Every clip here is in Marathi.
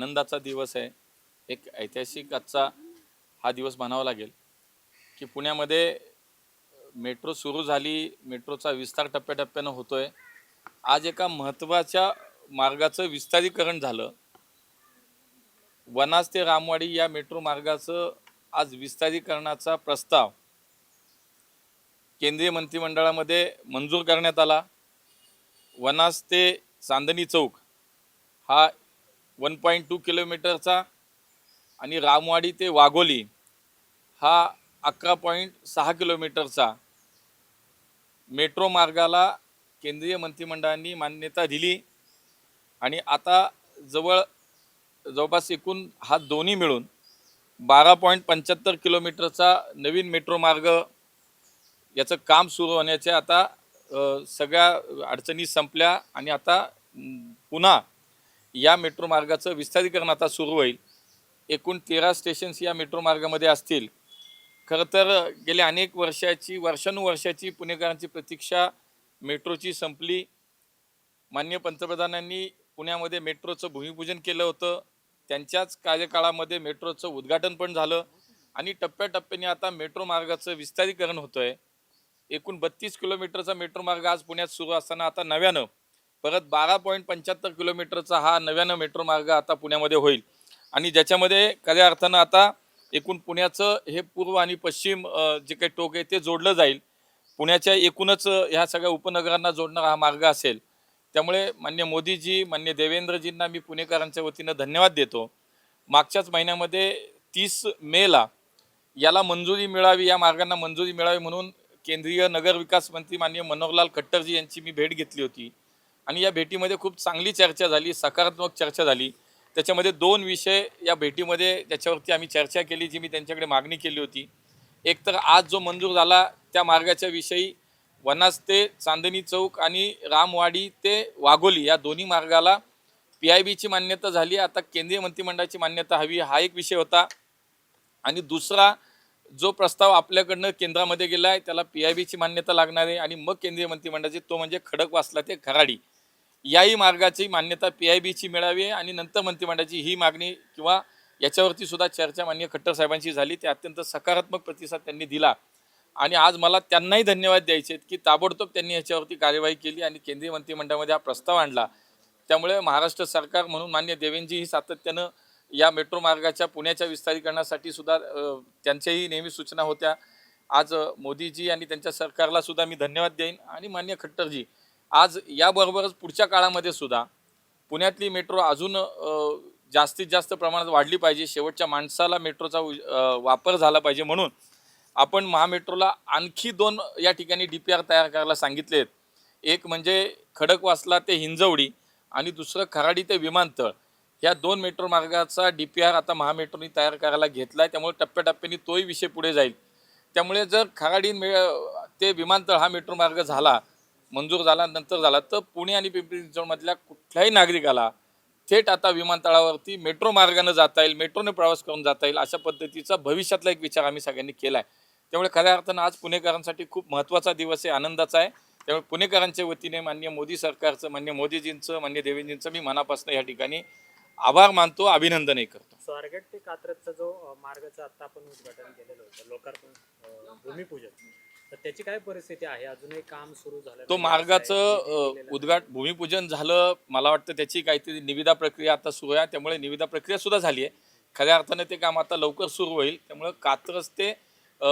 आनंदाचा दिवस आहे. एक ऐतिहासिक आजचा हा दिवस म्हणावा लागेल की पुण्यामध्ये मेट्रो सुरू झाली मेट्रोचा विस्तार टप्प्याटप्प्यानं होतोय. आज एका महत्त्वाच्या मार्गाचं विस्तारीकरण झालं. वनास ते रामवाडी या मेट्रो मार्गाचं आज विस्तारीकरणाचा प्रस्ताव केंद्रीय मंत्रिमंडळामध्ये मंजूर करण्यात आला. वनास ते चांदणी चौक हा वन पॉईंट टू किलोमीटरचा आणि रामवाडी ते वाघोली हा अकरा पॉईंट सहा किलोमीटरचा मेट्रो मार्गाला केंद्रीय मंत्रिमंडळाने मान्यता दिली. आणि आता जवळ जवळपास एकूण हा दोन्ही मिळून बारा पॉईंट पंच्याहत्तर किलोमीटरचा नवीन मेट्रो मार्ग याचं काम सुरू होण्याचे आता सगळ्या अडचणी संपल्या. आणि आता पुन्हा या मेट्रो मार्गाचं विस्तारीकरण आता सुरू होईल. एकूण तेरा स्टेशन्स या मेट्रो मार्गामध्ये असतील. खरं तर गेल्या अनेक वर्षाची वर्षानुवर्षाची पुणेकरांची प्रतीक्षा मेट्रोची संपली. माननीय पंतप्रधानांनी पुण्यामध्ये मेट्रोचं भूमिपूजन केलं होतं. त्यांच्याच कार्यकाळामध्ये मेट्रोचं उद्घाटन पण झालं आणि टप्प्याटप्प्याने आता मेट्रो मार्गाचं विस्तारीकरण होतं आहे एकूण बत्तीस किलोमीटरचा मेट्रो मार्ग आज पुण्यात सुरू असताना आता नव्यानं परत बारा पॉईंट पंच्याहत्तर किलोमीटरचा हा नव्यानं मेट्रो मार्ग आता पुण्यामध्ये होईल. आणि ज्याच्यामध्ये खऱ्या अर्थानं आता एकूण पुण्याचं हे पूर्व आणि पश्चिम जे काही टोक आहे ते जोडलं जाईल. पुण्याच्या एकूणच ह्या सगळ्या उपनगरांना जोडणारा हा मार्ग असेल. त्यामुळे मान्य मोदीजी मान्य देवेंद्रजींना मी पुणेकरांच्या वतीनं धन्यवाद देतो. मागच्याच महिन्यामध्ये तीस मेला याला मंजुरी मिळावी या मार्गांना मंजुरी मिळावी म्हणून केंद्रीय नगर विकास मंत्री माननीय मनोहरलाल खट्टरजी यांची मी भेट घेतली होती. आणि या भेटीमध्ये खूप चांगली चर्चा झाली सकारात्मक चर्चा झाली. त्याच्यामध्ये दोन विषय या भेटीमध्ये त्याच्यावरती आम्ही चर्चा केली जी मी त्यांच्याकडे मागणी केली होती. एक तर आज जो मंजूर झाला त्या मार्गाच्या विषयी वनास ते चांदणी चौक आणि रामवाडी ते वाघोली या दोन्ही मार्गाला पी आय बीची मान्यता झाली. आता केंद्रीय मंत्रिमंडळाची मान्यता हवी हा एक विषय होता. आणि दुसरा जो प्रस्ताव आपल्याकडनं केंद्रामध्ये गेला आहे त्याला पी आय बीची मान्यता लागणार आहे. आणि मग केंद्रीय मंत्रिमंडळाची तो म्हणजे खडक वाचला ते खराडी. याही मार्गाची मान्यता पी आय बीची मिळावी आहे आणि नंतर मंत्रिमंडळाची ही मागणी किंवा याच्यावरती सुद्धा चर्चा मान्य खट्टर साहेबांची झाली. ते अत्यंत सकारात्मक प्रतिसाद त्यांनी दिला. आणि आज मला त्यांनाही धन्यवाद द्यायचे आहेत की ताबडतोब त्यांनी याच्यावरती कार्यवाही केली आणि केंद्रीय मंत्रिमंडळामध्ये हा प्रस्ताव आणला. त्यामुळे महाराष्ट्र सरकार म्हणून मान्य देवेंजी ही सातत्यानं या मेट्रो मार्गाच्या पुण्याच्या विस्तारीकरणासाठी सुद्धा त्यांच्याही नेहमी सूचना होत्या. आज मोदीजी आणि त्यांच्या सरकारला सुद्धा मी धन्यवाद देईन. आणि मान्य खट्टरजी आज याबरोबरच पुढच्या काळामध्ये सुद्धा पुण्यातली मेट्रो अजून जास्तीत जास्त प्रमाणात वाढली पाहिजे. शेवटच्या माणसाला मेट्रोचा उ- वापर झाला पाहिजे म्हणून आपण महामेट्रोला आणखी दोन या ठिकाणी डी पी आर तयार करायला सांगितले आहेत एक म्हणजे खडकवासला ते हिंजवडी आणि दुसरं खराडी ते विमानतळ. या दोन मेट्रो मार्गाचा डी पी आर आता महामेट्रोनी तयार करायला घेतला आहे त्यामुळे टप्प्याटप्प्याने तोही विषय पुढे जाईल. त्यामुळे जर खराडी मे ते विमानतळ हा मेट्रो मार्ग झाला मंजूर झाला नंतर झाला. तर पुणे आणि पिंपरी चिंचवडमधल्या कुठल्याही नागरिकाला थेट आता विमानतळावरती मेट्रो मार्गानं जाता येईल मेट्रोने प्रवास करून जाता येईल अशा पद्धतीचा भविष्यातला एक विचार आम्ही सगळ्यांनी केला आहे त्यामुळे खऱ्या अर्थानं आज पुणेकरांसाठी खूप महत्त्वाचा दिवस आहे आनंदाचा आहे. त्यामुळे पुणेकरांच्या वतीने मान्य मोदी सरकारचं मान्य मोदीजींचं मान्य देवेंजींचं मी मनापासून या ठिकाणी आभार मानतो अभिनंदनही करतो. स्वारगेट ते कात्रजचा जो मार्गाचा आता आपण उद्घाटन केलेलं होतं लोकार्पण भूमिपूजन. तर त्याची काय परिस्थिती आहे? अजूनही काम सुरू झालं तो नाही. मार्गाचं अ, उद्घाट भूमिपूजन झालं. मला वाटतं त्याची काहीतरी निविदा प्रक्रिया आता सुरू आहे. त्यामुळे निविदा प्रक्रिया सुद्धा झाली आहे. खऱ्या अर्थाने ते काम आता लवकर सुरू होईल. त्यामुळे कात्रज ते अ,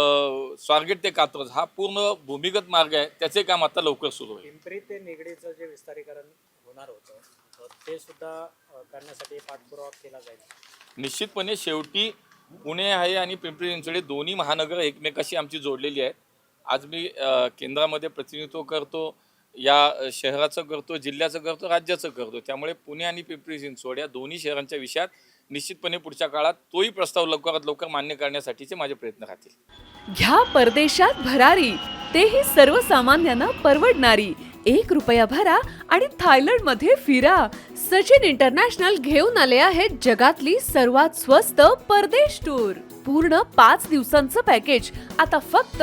स्वारगेट ते कात्रज हा पूर्ण भूमिगत मार्ग आहे. त्याचे काम आता लवकर सुरू होईल. पिंपरी ते निगडीचं जे विस्तारीकरण होणार होतं ते सुद्धा अ, करण्यासाठी पाठपुरावा केला जाईल. निश्चितपणे शेवटी पुणे आहे आणि पिंपरी चिंचवड दोन्ही महानगर एकमेकाशी आमची जोडलेली आहेत. आज मी केंद्रामध्ये प्रतिनिधित्व करतो या शहराचं करतो जिल्ह्याचं करतो राज्याचं करतो. त्यामुळे पुणे आणि पिंपरी चिंचवड या दोन्ही शहरांच्या विषयात निश्चितपणे पुढच्या काळात तोही प्रस्ताव लवकरात लवकर मान्य करण्यासाठीचे माझे प्रयत्न राहतील. घ्या परदेशात भरारी. तेही सर्वसामान्यांना परवडणारी. एक रुपया भरा आणि थायलंडमध्ये फिरा. सचिन इंटरनॅशनल घेऊन आले आहेत जगातली सर्वात स्वस्त परदेश टूर. पूर्ण पाच दिवसांचं पॅकेज. आता फक्त